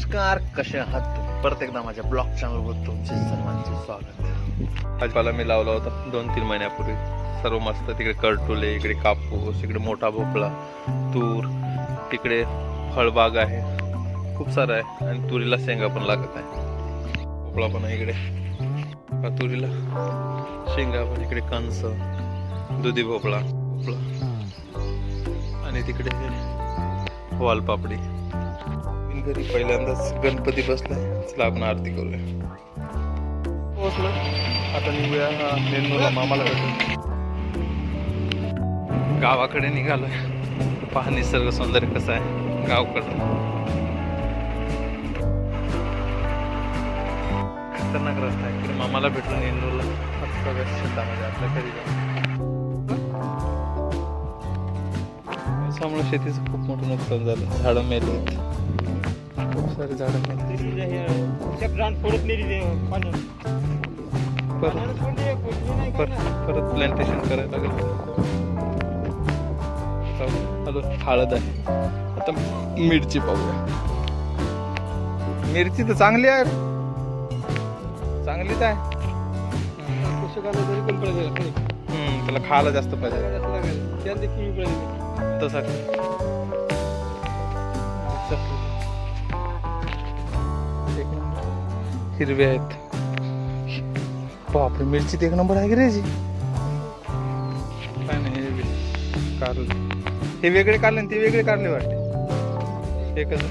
नमस्कार कसे आहात तुम्ही? परत एकदा माझ्या ब्लॉग चॅनलवर तुमचे सर्वांचे स्वागत. भाजीपाला मी लावला होता दोन तीन महिन्यापूर्वी. सर्व मस्त तिकडे करटुले इकडे कापूस इकडे मोठा भोपळा तूर तिकडे फळबाग आहे. खूप सारं आहे. आणि तुरीला शेंगा पण लागत आहे. भोपळा पण आहे इकडे. तुरीला शेंगा पण इकडे कंस दुधी भोपळा भोपळा. आणि तिकडे वालपापडी. घरी पहिल्यांदाच गणपती बसलाय. चला आपण आरती करूया. पोहोचलो आता निघूया नेनूला मामाला भेटू गावाकडे निघालोय. पहा निसर्ग सौंदर्य कसं आहे. गावकडं. खतरनाक रस्ता आहे. इकडे मामाला आता बघा शेतामध्ये आपल्या घरी. पावसामुळे शेतीचं खूप मोठं नुकसान झालं. झाडं मेली सारे झाडं परत प्लांटेशन करायला लागेल. हळद आहे. आता मिरची पाहूया. मिरची तर चांगली आहे. चांगलीच आहे. त्याला खायला जास्त पाहिजे. तसा हिरवे आहेत. बापरे मिरची एक नंबर आहे की रे जी? काय नाही हे कारले. हे वेगळे काढले ते वेगळे काढले वाटते. एकच.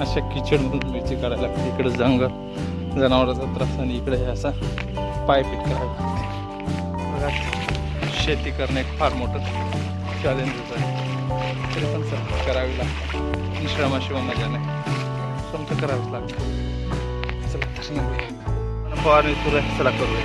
अशा किचडमधून मिरची काढायला लागते. इकडे जंगल जनावरांचा त्रास आणि इकडे हे असा पायपीट करायला लागते. शेती करणं एक फार मोठं चॅलेंजच आहे तरी पण सर करावी लागते. श्रमाशिवाय मजा नाही. श्रम तर करावंच लागतं चला तर निघूया. फवारणी सुरू आहे चला करूया